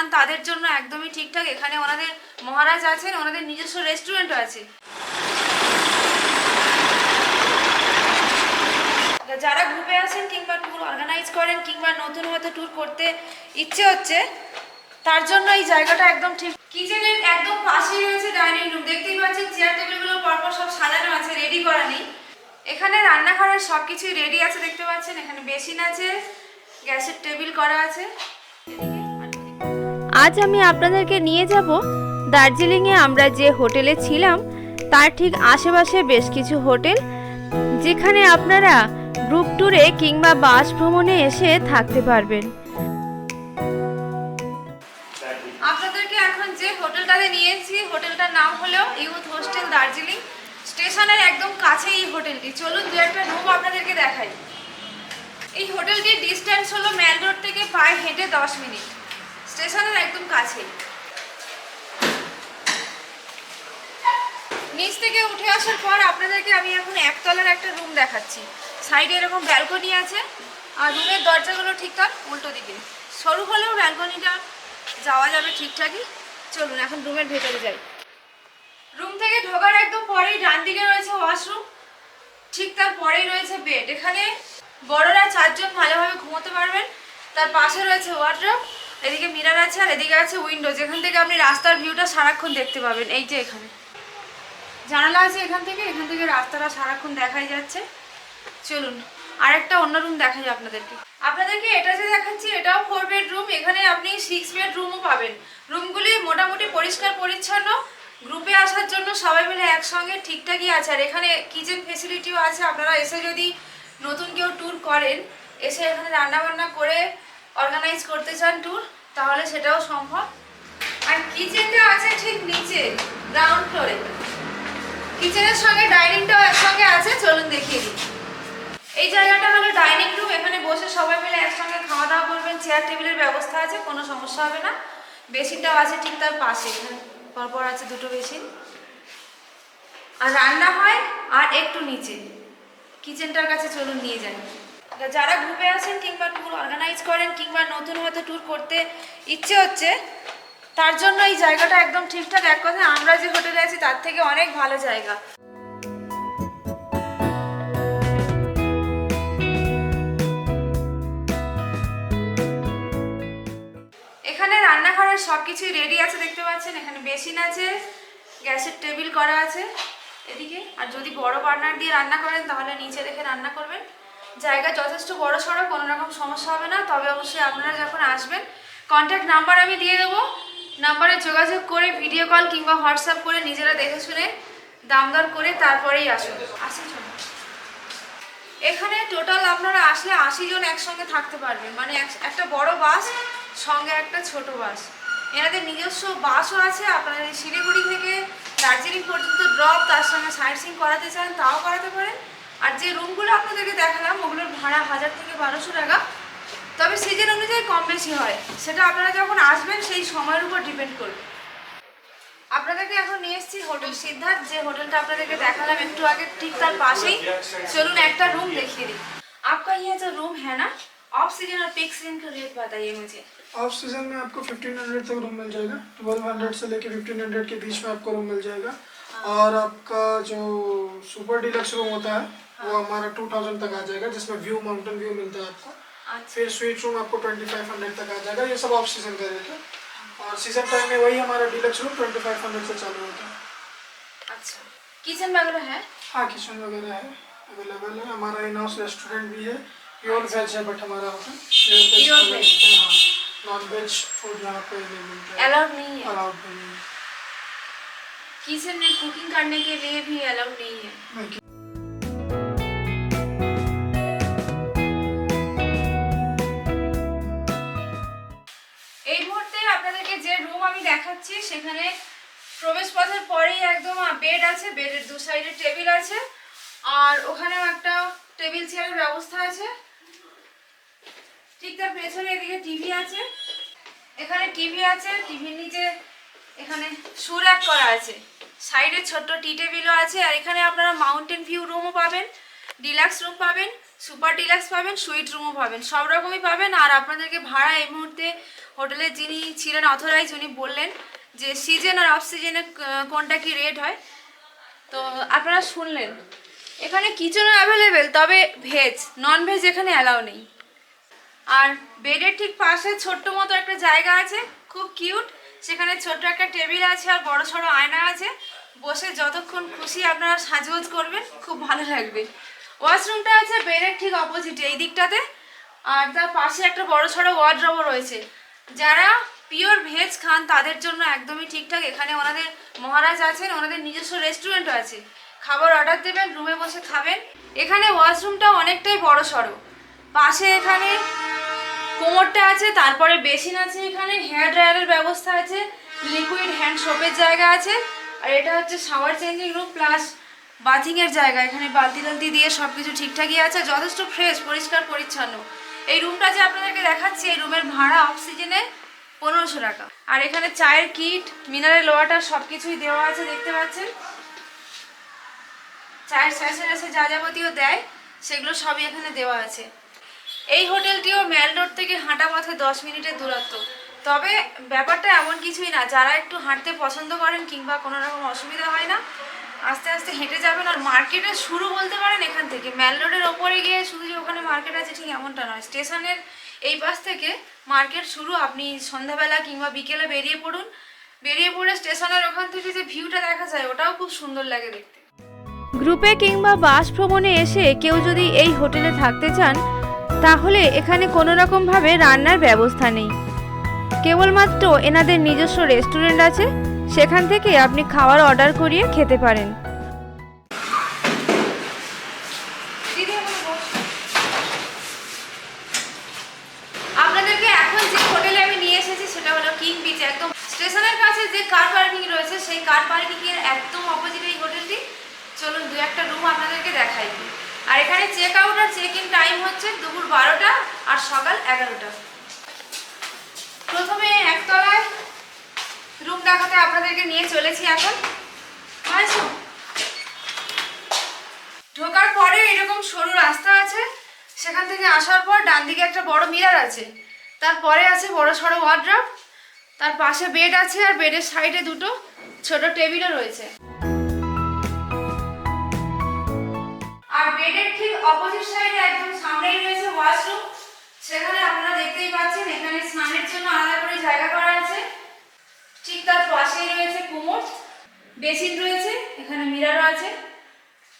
চান তাদের জন্য একদমই ঠিকঠাক। এখানে ওনাদের মহারাজ আছেন, ওনাদের নিজস্ব রেস্টুরেন্টও আছে। যারা গ্রুপে আছেন কিংবা ট্যুর অর্গানাইজ করেন কিংবা নতুন হয়তো ট্যুর করতে ইচ্ছে হচ্ছে, তার জন্য এই জায়গাটা একদম ঠিক। কিচেনের একদম পাশেই রয়েছে ডাইনিং রুম দেখতেই পাচ্ছেন চেয়ার টেবিলগুলো পরপর সব সাজানো আছে রেডি করা নেই। এখানে রান্নাঘরের সব কিছুই রেডি আছে, দেখতে পাচ্ছেন। এখানে বেসিন আছে, গ্যাসের টেবিল করা আছে। আজ আমি আপনাদেরকে নিয়ে যাব। দার্জিলিংয়ে আমরা যে হোটেলে ছিলাম, তার ঠিক আশেপাশে বেশ কিছু হোটেল, যেখানে আপনারা গ্রুপ ট্যুরে কিংবা বাস ভ্রমণে এসে থাকতে পারবেন। আপনাদেরকে এখন যে হোটেলটাতে নিয়েছি, হোটেলটার নাম হলো ইউথ হোস্টেল দার্জিলিং। স্টেশনের একদম কাছেই এই হোটেলটি। চলুন দু একটা রুম আপনাদেরকে দেখাই। এই হোটেলটির ডিস্টেন্স হলো ম্যাল রোড থেকে পায়ে হেঁটে দশ মিনিট। স্টেশনের একদম কাছেই। নিচ থেকে উঠে আসার পর আপনাদেরকে আমি এখন একতলার একটা রুম দেখাচ্ছি। সাইডে এরকম ব্যালকনি আছে, আর রুমের দরজাগুলো ঠিকঠাক উল্টো দিকে। সরু হলেও ব্যালকনিটা যাওয়া যাবে ঠিকঠাকই। চলুন, এখন রুমের ভেতরে যাই। রুম থেকে ঢোকার একদম পরেই ডান দিকে রয়েছে ওয়াশরুম ঠিক তার পরেই রয়েছে বেড এখানে বড়রা চারজন ভালোভাবে ঘুমোতে পারবেন। তার পাশে রয়েছে ওয়ার্ড্রপ এদিকে মিরার আছে আর এদিকে আছে উইন্ডো যেখান থেকে আপনি রাস্তার ভিউটা সারাক্ষণ দেখতে পাবেন, এই যে এখানে। জানালা আছে এখান থেকে এখান থেকে রাস্তাটা সারাক্ষণ দেখাই যাচ্ছে। চলুন, আরেকটা অন্য রুম দেখাই আপনাদেরকে। আপনাদেরকে এটা যে দেখাচ্ছি, এটাও ফোর বেডরুম এখানে আপনি সিক্স বেডরুমও পাবেন। রুমগুলি মোটামুটি পরিষ্কার, পরিচ্ছন্ন। গ্রুপে আসার জন্য সবাই মিলে একসঙ্গে ঠিকঠাকই আছে। আর এখানে কিচেন ফেসিলিটিও আছে। আপনারা এসে যদি নতুন কেউ ট্যুর করেন, এসে এখানে রান্নাবান্না করে অর্গানাইজ করতে চান ট্যুর তাহলে সেটাও সম্ভব। আর কিচেনটা আছে ঠিক নিচে গ্রাউন্ড ফ্লোরে কিচেনের সঙ্গে ডাইনিংটাও একসঙ্গে আছে, চলুন দেখিয়ে দিই। এই জায়গাটা হলো ডাইনিং রুম এখানে বসে সবাই মিলে একসঙ্গে খাওয়া দাওয়া করবেন চেয়ার টেবিলের ব্যবস্থা আছে, কোনো সমস্যা হবে না। বেসিনটাও আছে ঠিক তার পাশে পরপর আছে দুটো বেসিন আর রান্না হয়, আর একটু নিচে। কিচেনটার কাছে চলুন নিয়ে যান যারা গ্রুপে আছেন কিংবা ট্যুর অর্গানাইজ করেন কিংবা নতুন হয়তো ট্যুর করতে ইচ্ছে হচ্ছে, তার জন্য এই জায়গাটা একদম ঠিকঠাক। এক কথা আমরা যে হোটেলে আছি, তার থেকে অনেক ভালো জায়গা। এখানে রান্নাঘরের সব কিছুই রেডি আছে, দেখতে পাচ্ছেন। এখানে বেসিন আছে, গ্যাসের টেবিল করা আছে এদিকে। আর যদি বড় বার্নার দিয়ে রান্না করেন, তাহলে নিচে রেখে রান্না করবেন। জায়গা যথেষ্ট বড় সড়ো কোনো রকম সমস্যা হবে না। তবে অবশ্যই আপনারা যখন আসবেন কন্ট্যাক্ট নাম্বার আমি দিয়ে দেবো। নাম্বারে যোগাযোগ করে ভিডিও কল কিংবা হোয়াটসঅ্যাপ করে নিজেরা দেখে শুনে, দাম দর করে তারপরেই আসুন। আসুন চলুন। এখানে টোটাল আপনারা আসলে আশি জন একসঙ্গে থাকতে পারবেন। মানে এক- একটা বড় বাস, সঙ্গে একটা ছোট বাস। এনাদের নিজস্ব বাসও আছে। আপনারা শিলিগুড়ি থেকে দার্জিলিং পর্যন্ত ড্রপ তার সঙ্গে সাইট সিং করাতে চান, তাও করাতে পারেন। আর যে রুমগুলো আপনাদেরকে দেখালাম ওগুলোর ভাড়া হাজার থেকে বারোশো টাকা তবে সিজন অনুযায়ী কম বেশি হয় সেটা আপনারা যখন আসবেন সেই সময়ের উপর ডিপেন্ড করবে আপনাদেরকে এখন নিয়ে এসেছি হোটেল সিদ্ধার্থ যে হোটেলটা আপনাদেরকে দেখালাম একটু আগে ঠিক তার পাশেই চলুন একটা रूम देखिए दी आपका ये जो रूम है ना ऑफ सीजन और पीक सीजन का रेट बताइए मुझे ऑफ सीजन में आपको 1500 तक रूम मिल जाएगा 1200 से लेके 1500 के बीच में आपको रूम मिल जाएगा और आपका जो सुपर डिलक्स रूम होता है वो हमारा 2000 तक आ जाएगा जिसमें व्यू माउंटेन व्यू मिलता है आपको। अच्छा। फिर स्वीट रूम आपको 2500 तक आ जाएगा ये सब ऑफ़ सीज़न का रेट है। और सीज़न टाइम में वही हमारा डिलक्स रूम 2500 से चालू होता है। अच्छा। किचन वगैरह है? हाँ किचन वगैरह है अवेलेबल है। हमारा इन हाउस रेस्टोरेंट भी है। प्योर वेज है बट हमारा होटल veg. हाँ नॉन वेज फ़ूड यहाँ पे नहीं मिलता अलाउड नहीं है। अलाउड नहीं है। किचन में कुकिंग करने के लिए भी अलाउड नहीं है नहीं এই মুহূর্তে আপনাদেরকে যে রুম আমি দেখাচ্ছি সেখানে প্রবেশ পথের পরেই একদম বেড আছে বেডের দু সাইডে টেবিল আছে আর ওখানেও একটা টেবিল চেয়ারের ব্যবস্থা আছে ঠিক তার পেছনে এদিকে টিভি আছে এখানে টিভি আছে টিভির নিচে এখানে সুরাক করা আছে। সাইডে ছোট্ট টি টেবিলও আছে আর এখানে আপনারা মাউন্টেন ভিউ রুমও পাবেন, ডিলাক্স রুম পাবেন, সুপার ডিলাক্স পাবেন, সুইট রুমও পাবেন। সব রকমই পাবেন আর আপনাদেরকে ভাড়া এই মুহূর্তে হোটেলে যিনি ছিলেন অথরাইজ উনি বললেন যে সিজন আর অফ সিজনে কোনটা কি রেট হয়। তো আপনারা শুনলেন। এখানে কিচেনও অ্যাভেলেবেল তবে ভেজ নন ভেজ এখানে অ্যালাউ নেই। আর বেডের ঠিক পাশে ছোট্ট মতো একটা জায়গা আছে, খুব কিউট সেখানে ছোট্ট একটা টেবিল আছে আর বড় সড়ো আয়না আছে। বসে যতক্ষণ খুশি আপনারা সাজগোজ করবেন, খুব ভালো লাগবে। ওয়াশরুমটা আছে বেডের ঠিক অপোজিটে, এই দিকটাতে। আর তার পাশে একটা বড় সড়ো ওয়ার্ড্রবও রয়েছে। যারা পিওর ভেজ খান, তাদের জন্য একদমই ঠিকঠাক। এখানে ওনাদের মহারাজ আছেন, ওনাদের নিজস্ব রেস্টুরেন্টও আছে। খাবার অর্ডার দেবেন, রুমে বসে খাবেন। এখানে ওয়াশরুমটা অনেকটাই বড় সড়ো। পাশে এখানে কোমরটা আছে, তারপরে বেসিন আছে এখানে, হেয়ার ড্রায়ারের ব্যবস্থা আছে, লিকুইড হ্যান্ড সোপের জায়গা আছে, আর এটা হচ্ছে শাওয়ার চেঞ্জিং রুম প্লাস বাথিংয়ের জায়গা, এখানে বালতি টালতি দিয়ে সব কিছু ঠিকঠাকই আছে যথেষ্ট ফ্রেশ, পরিষ্কার, পরিচ্ছন্ন। এই রুমটা যে আপনাদেরকে দেখাচ্ছি, এই রুমের ভাড়া অক্সিজেনে পনেরোশো টাকা। আর এখানে চায়ের কিট, মিনারেল ওয়াটার সব কিছুই দেওয়া আছে, দেখতে পাচ্ছেন? চায়ের স্যাসে স্যাসে যা যাবতীয় দেয়, সেগুলো সবই এখানে দেওয়া আছে। এই হোটেলটিও ম্যাল রোড থেকে হাঁটা পথে দশ মিনিটের দূরত্ব। তবে ব্যাপারটা এমন কিছুই না, যারা একটু হাঁটতে পছন্দ করেন কিংবা কোনো রকম অসুবিধা হয় না, আস্তে আস্তে হেঁটে যাবেন আর মার্কেটের শুরু বলতে পারেন এখান থেকে। ম্যাল রোডের ওপরে গিয়ে শুধু যে ওখানে মার্কেট আছে ঠিক এমনটা নয় স্টেশনের এই পাশ থেকে মার্কেট শুরু। আপনি সন্ধ্যাবেলা কিংবা বিকেলে বেরিয়ে পড়ুন। বেরিয়ে পড়ে স্টেশনের ওখান থেকে যে ভিউটা দেখা যায়, ওটাও খুব সুন্দর লাগে দেখতে। গ্রুপে কিংবা বাস ভ্রমণে এসে কেউ যদি এই হোটেলে থাকতে চান তাহলে এখানে কোনো রকমভাবে রান্নার ব্যবস্থা নেই। কেবলমাত্র এনাদের নিজস্ব রেস্টুরেন্ট আছে, সেখান থেকে আপনি খাবার অর্ডার করিয়ে খেতে পারেন দিদি আমার বস। আপনাদেরকে এখন যে হোটেলে আমি নিয়ে এসেছি সেটা হলো কিং বিচ একদম স্টেশনের কাছে যে কার পার্কিং রয়েছে সেই কার পার্কিং এর একদম অপোজিটে এই হোটেলটি চলুন দু একটা রুম আপনাদেরকে দেখাই দিই। আর এখানে চেক আউট আর চেক ইন টাইম হচ্ছে দুপুর আর সকাল এগারোটা। প্রথমে একতলায় রুম দেখাতে আপনাদেরকে নিয়ে চলেছি এখন। ঢোকার পরে এরকম সরু রাস্তা আছে, সেখান থেকে আসার পর ডান দিকে একটা বড় মিরার আছে। তারপরে আছে বড় সড়ো ওয়ার্ড্রপ তার পাশে বেড আছে আর বেডের সাইডে দুটো ছোট টেবিলও রয়েছে। আর বেডের ঠিক অপোজিট সাইডে একদম সামনেই রয়েছে ওয়াশরুম সেখানে আপনারা দেখতেই পাচ্ছেন, এখানে স্নানের জন্য আলাদা করে জায়গা করা আছে। ঠিক তার পাশেই রয়েছে কুমোর, বেসিন রয়েছে, এখানে মিরারও আছে।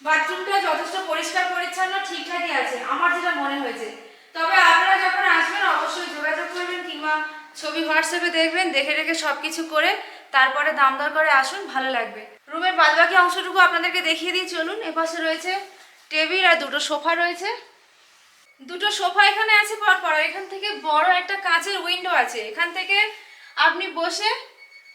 বাথরুমটা যথেষ্ট পরিষ্কার, পরিচ্ছন্ন, ঠিকঠাকই আছে, আমার যেটা মনে হয়েছে। তবে আপনারা যখন আসবেন, অবশ্যই যোগাযোগ করবেন কিংবা ছবি হোয়াটসঅ্যাপে দেখবেন, দেখে রেখে সব কিছু করে তারপরে দাম দর করে আসুন, ভালো লাগবে। রুমের বাদবাকি অংশটুকু আপনাদেরকে দেখিয়ে দিই, চলুন। এপাশে রয়েছে টেবিল আর দুটো সোফা রয়েছে। দুটো সোফা এখানে আছে পরপর এখান থেকে বড় একটা কাঁচের উইন্ডো আছে। এখান থেকে আপনি বসে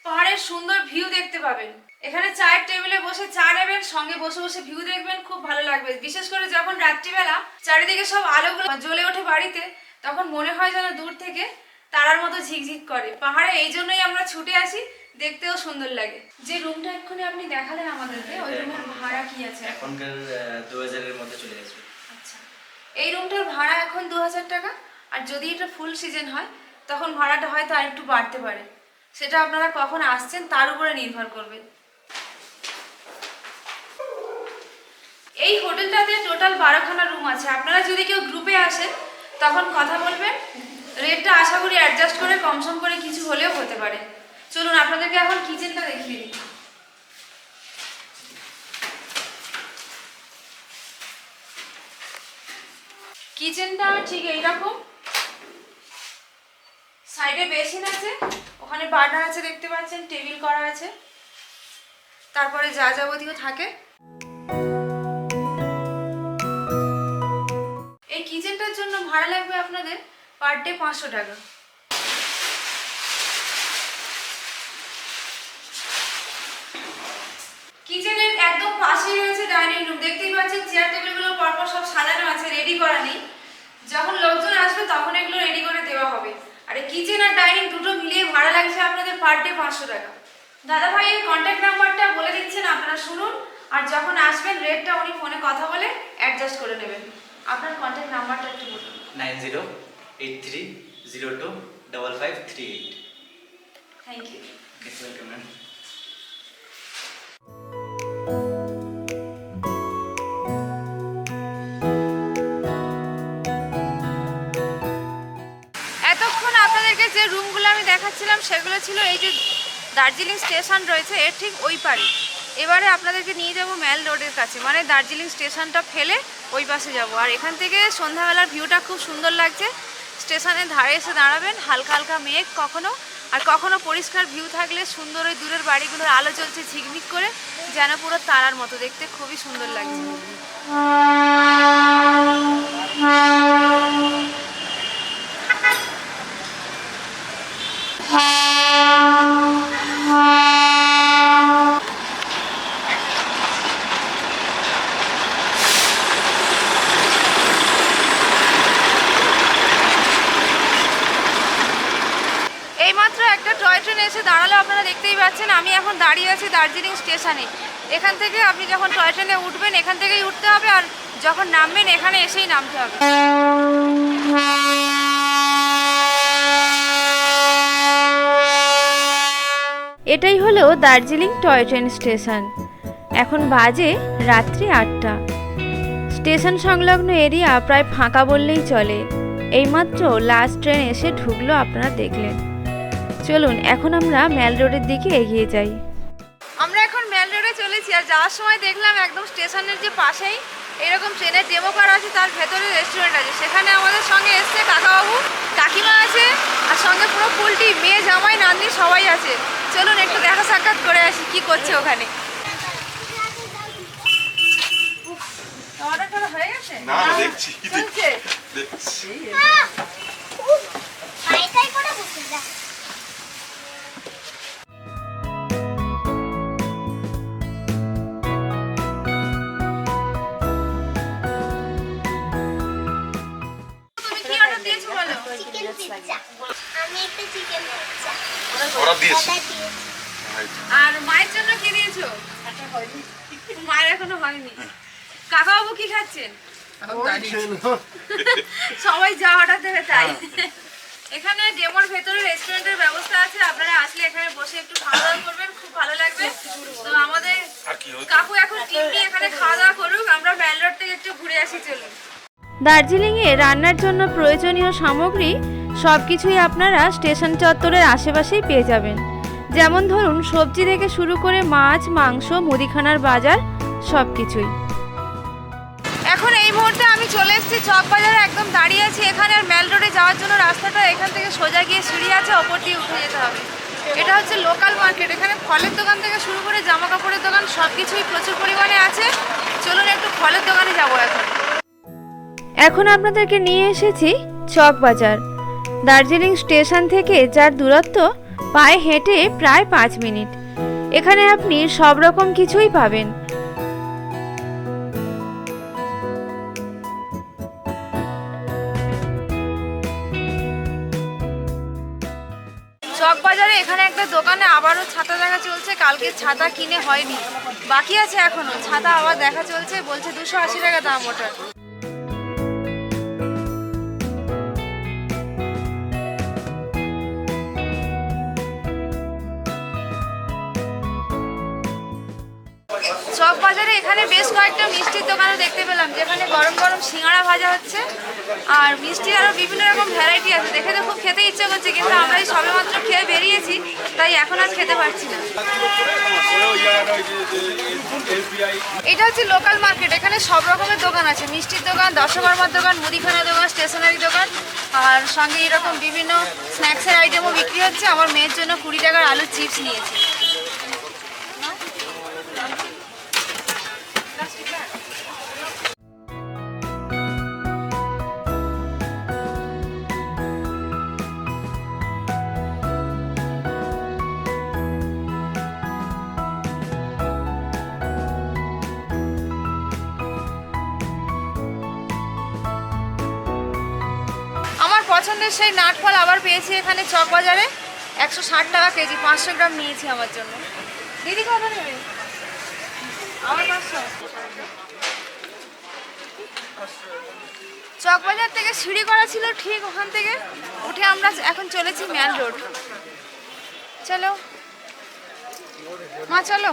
পাহাড়ের সুন্দর ভিউ দেখতে পাবেন। এখানে চায়ের টেবিলে বসে চা নেবেন সঙ্গে বসে বসে ভিউ দেখবেন খুব ভালো লাগবে। বিশেষ করে যখন রাত্রিবেলা চারিদিকে সব আলোগুলো জ্বলে ওঠে বাড়িতে তখন মনে হয় যেন দূর থেকে তারার মতো ঝিকঝিক করে। পাহাড়ে এই জন্যই আমরা ছুটে আসি দেখতেও সুন্দর লাগে। যে রুমটা এক্ষুনি আপনি দেখালেন আমাদেরকে ওই রুমের ভাড়া কি আছে? এখনকার দু হাজারের মধ্যে চলে গেছে। এই রুমটার ভাড়া এখন দু হাজার টাকা, আর যদি এটা ফুল সিজন হয়, তখন ভাড়াটা হয়তো আর একটু বাড়তে পারে। সেটা আপনারা কখন আসছেন তার উপরে নির্ভর করবে। এই হোটেলটাতে টোটাল বারোখানা রুম আছে। আপনারা যদি কেউ গ্রুপে আসেন, তখন কথা বলবেন। রেটটা আশা করি অ্যাডজাস্ট করে কম সম করে কিছু হলেও হতে পারে। চলুন, আপনাদেরকে এখন কিচেনটা দেখিয়ে দিই। কিচেনটা ঠিক এইরকম। সাইডে বেসিন আছে, ওখানে বার্নার আছে দেখতে পাচ্ছেন, টেবিল করা আছে। তারপরে যা যাবতীয় থাকে। এই কিচেনটার জন্য ভাড়া লাগবে আপনাদের পার ডে পাঁচশো টাকা। কিচেনের একদম পাশেই রয়েছে ডাইনিং রুম। দেখতেই পাচ্ছেন, চেয়ার টেবিলগুলো পরপর সব সাজানো আছে রেডি করা নেই। যখন লোকজন আসবে তখন এগুলো রেডি করে দেওয়া হবে। আর এই কিচেন আর ডাইনিং দুটো মিলিয়ে ভাড়া লাগছে আপনাদের পার ডে পাঁচশো টাকা। দাদা ভাই ভাইয়ের কন্ট্যাক্ট নাম্বারটা বলে দিচ্ছেন আপনারা শুনুন। আর যখন আসবেন রেটটা উনি ফোনে কথা বলে অ্যাডজাস্ট করে নেবেন। আপনার কন্ট্যাক্ট নাম্বারটা একটু বলুন। Nine zero eight three zero two double five three eight. Thank you welcome ma'am আমি সেগুলো ছিল এই যে দার্জিলিং স্টেশন রয়েছে, এর ঠিক ওই পারে। এবারে আপনাদেরকে নিয়ে যাব ম্যাল রোডের কাছে। মানে দার্জিলিং স্টেশনটা ফেলে ওই পাশে যাব। আর এখান থেকে সন্ধ্যাবেলার ভিউটা খুব সুন্দর লাগছে। স্টেশনের ধারে এসে দাঁড়াবেন, হালকা হালকা মেঘ কখনো। আর কখনো পরিষ্কার ভিউ থাকলে সুন্দর ওই দূরের বাড়িগুলোর আলো জ্বলছে ঝিকমিক করে, যেন পুরো তারার মতো। দেখতে খুবই সুন্দর লাগছে এইমাত্র একটা টয় ট্রেন এসে দাঁড়াল আপনারা দেখতেই পাচ্ছেন আমি এখন দাঁড়িয়ে আছি দার্জিলিং স্টেশনে। এখান থেকে আপনি যখন টয় ট্রেনে উঠবেন, এখান থেকেই উঠতে হবে আর যখন নামবেন, এখানে এসেই নামতে হবে। এটাই হলো দার্জিলিং টয় ট্রেন স্টেশন। এখন বাজে রাত্রি আটটা। স্টেশন সংলগ্ন এরিয়া প্রায় ফাঁকা বললেই চলে। এইমাত্র লাস্ট ট্রেন এসে ঢুকলো, আপনারা দেখলেন। চলুন, এখন আমরা ম্যাল রোডের দিকে এগিয়ে যাই। আমরা এখন মেল রোডে চলেছি আর যাওয়ার সময় দেখলাম একদম স্টেশনের যে পাশেই এরকম ট্রেনের ডেমো করা আছে তার ভেতরে রেস্টুরেন্ট আছে। সেখানে আমাদের সঙ্গে এসছে কাকাবাবু কাকিমা আছে আর সঙ্গে পুরো ফুলটি মেয়ে জামাই নাতনি সবাই আছে। চলুন একটু দেখা সাক্ষাৎ করে আসি কি করছে ওখানে। হয়ে গেছে? না দেখছি দেখছি। দিয়েছি। আর মায়ের জন্য কি দিয়েছ? মায়ের এখনও হয়নি। কাকাবাবু কি খাচ্ছেন? সবাই যা অর্ডার দেবে তাই। এখানে ডেমোর ভেতরে রেস্টুরেন্টের ব্যবস্থা আছে। আপনারা আসলে এখানে বসে একটু খাওয়া দাওয়া করবেন খুব ভালো লাগবে। তো আমাদের আর কি হচ্ছে কাকু এখন টিম নিয়ে এখানে খাওয়া দাওয়া করুক। আমরা ব্যাঙ্গালোর থেকে একটু ঘুরে আসি চলুন। দার্জিলিংয়ে রান্নার জন্য প্রয়োজনীয় সামগ্রী সব কিছুই আপনারা স্টেশন চত্বরের আশেপাশেই পেয়ে যাবেন। যেমন ধরুন, সবজি থেকে শুরু করে মাছ, মাংস, মুদিখানার বাজার সব কিছুই এখন এই মুহূর্তে আমি চলে এসেছি চক বাজারে একদম দাঁড়িয়ে আছি এখানে, আর মেল রোডে যাওয়ার জন্য রাস্তাটা এখান থেকে সোজা গিয়ে সিঁড়ি আছে, ওপর দিয়ে উঠে যেতে হবে। এটা হচ্ছে লোকাল মার্কেট এখানে ফলের দোকান থেকে শুরু করে জামা কাপড়ের দোকান সব কিছুই প্রচুর পরিমাণে আছে। চলুন একটু ফলের দোকানে যাব এখন। এখন আপনাদেরকে নিয়ে এসেছি চক বাজার দার্জিলিং স্টেশন থেকে যার দূরত্ব পায়ে হেঁটে প্রায় পাঁচ মিনিট। এখানে আপনি সব রকম কিছুই পাবেন। চক বাজারে এখানে একটা দোকানে আবারও ছাতা দেখা চলছে, কালকে ছাতা কিনে হয়নি। বাকি আছে এখনও, ছাতা আবার দেখা চলছে, বলছে দুশো আশি টাকা দাম ওটার। বেশ কয়েকটা মিষ্টির দোকানও দেখতে পেলাম, যেখানে গরম গরম সিঙ্গাড়া ভাজা হচ্ছে আর মিষ্টি আরও বিভিন্ন রকম ভ্যারাইটি আছে। দেখে তো খুব খেতে ইচ্ছে করছে, কিন্তু আমরা এই সবেমাত্র খেয়ে বেরিয়েছি, তাই এখন আর খেতে পারছি না। এটা হচ্ছে লোকাল মার্কেট এখানে সব রকমের দোকান আছে। মিষ্টির দোকান দশকর্মার দোকান, মুদিখানা দোকান স্টেশনারি দোকান, আর সঙ্গে এরকম বিভিন্ন স্ন্যাক্সের আইটেমও বিক্রি হচ্ছে। আমার মেয়ের জন্য কুড়ি টাকার আলুর চিপস নিয়েছি। পছন্দের সেই নাটফল আবার পেয়েছি এখানে চক বাজারে। একশো ষাট টাকা কেজি, পাঁচশো গ্রাম নিয়েছি আমার জন্য। দিদি কত নেবে? আমার চকবাজার থেকে সিঁড়ি করা ছিল ঠিক ওখান থেকে। উঠে আমরা এখন চলেছি ম্যান রোড চলো। মা, চলো।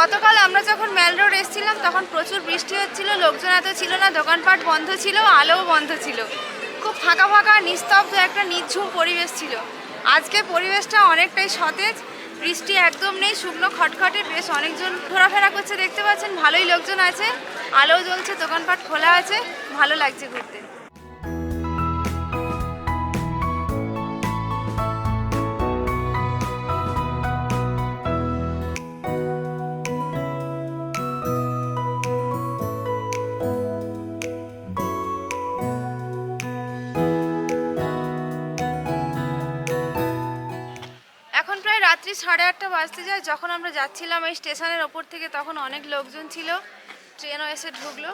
গতকাল আমরা যখন ম্যাল রোড এসেছিলাম, তখন প্রচুর বৃষ্টি হচ্ছিল, লোকজন এত ছিল না, দোকানপাট বন্ধ ছিল, আলোও বন্ধ ছিল। খুব ফাঁকা ফাঁকা, নিস্তব্ধ একটা নিঝুম পরিবেশ ছিল। আজকে পরিবেশটা অনেকটাই সতেজ, বৃষ্টি একদম নেই, শুকনো খটখটে, বেশ অনেকজন ঘোরাফেরা করছে, দেখতে পাচ্ছেন, ভালোই লোকজন আছে আলো জ্বলছে, দোকানপাট খোলা আছে, ভালো লাগছে ঘুরতে। সাড়ে আটটা বাজতে যায়, যখন আমরা যাচ্ছিলাম এই স্টেশনের ওপর থেকে, তখন অনেক লোকজন ছিল। ট্রেনও এসে ঢুকলো,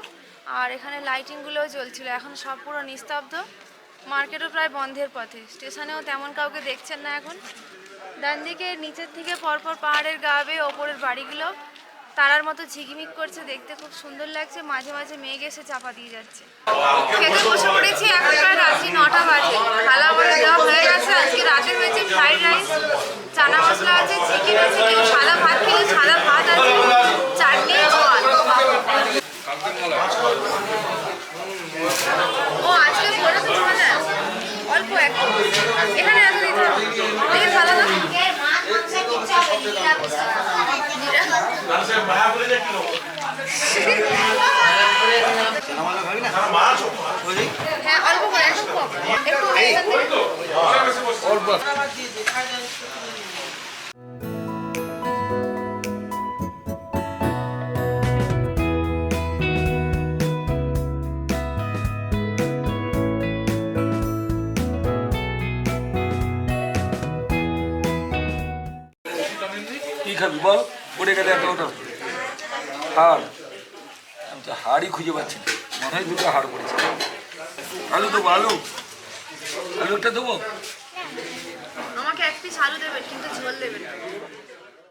আর এখানে লাইটিংগুলোও জ্বলছিল। এখন সব পুরো নিস্তব্ধ। মার্কেটও প্রায় বন্ধের পথে। স্টেশনেও তেমন কাউকে দেখছেন না এখন। ডান দিকে, নিচের থেকে পরপর পাহাড়ের গা বেয়ে ওপরের বাড়িগুলো। তারার মতো ঝিকিমিক করছে, দেখতে খুব সুন্দর লাগছে। মাঝে মাঝে মেঘ এসে চাপা দিয়ে যাচ্ছে। খেতে বসে পড়েছি এখন প্রায় রাত্রি নটা বাজে। খালা আমাদের দেওয়া হয়ে গেছে। আজকে রাতে হয়েছে ফ্রাইড রাইস। চানা মশলা আছে, চিকেন আছে, কেউ সাদা ভাত খেলে সাদা ভাত আছে চাটনি জল। ও, আজকে করে তো মানে অল্প এখানে না হ্যাঁ অল্প কম। গেলে একটা ওটা হাড়। আমি তো হাড়ই খুঁজে পাচ্ছি না। মনে হয় দুটো হাড় পড়েছে। আলু দেবো, আলু। আলু একটা দেবো? আমাকে এক পিস আলু দেবেন, কিন্তু ঝোল দেবেন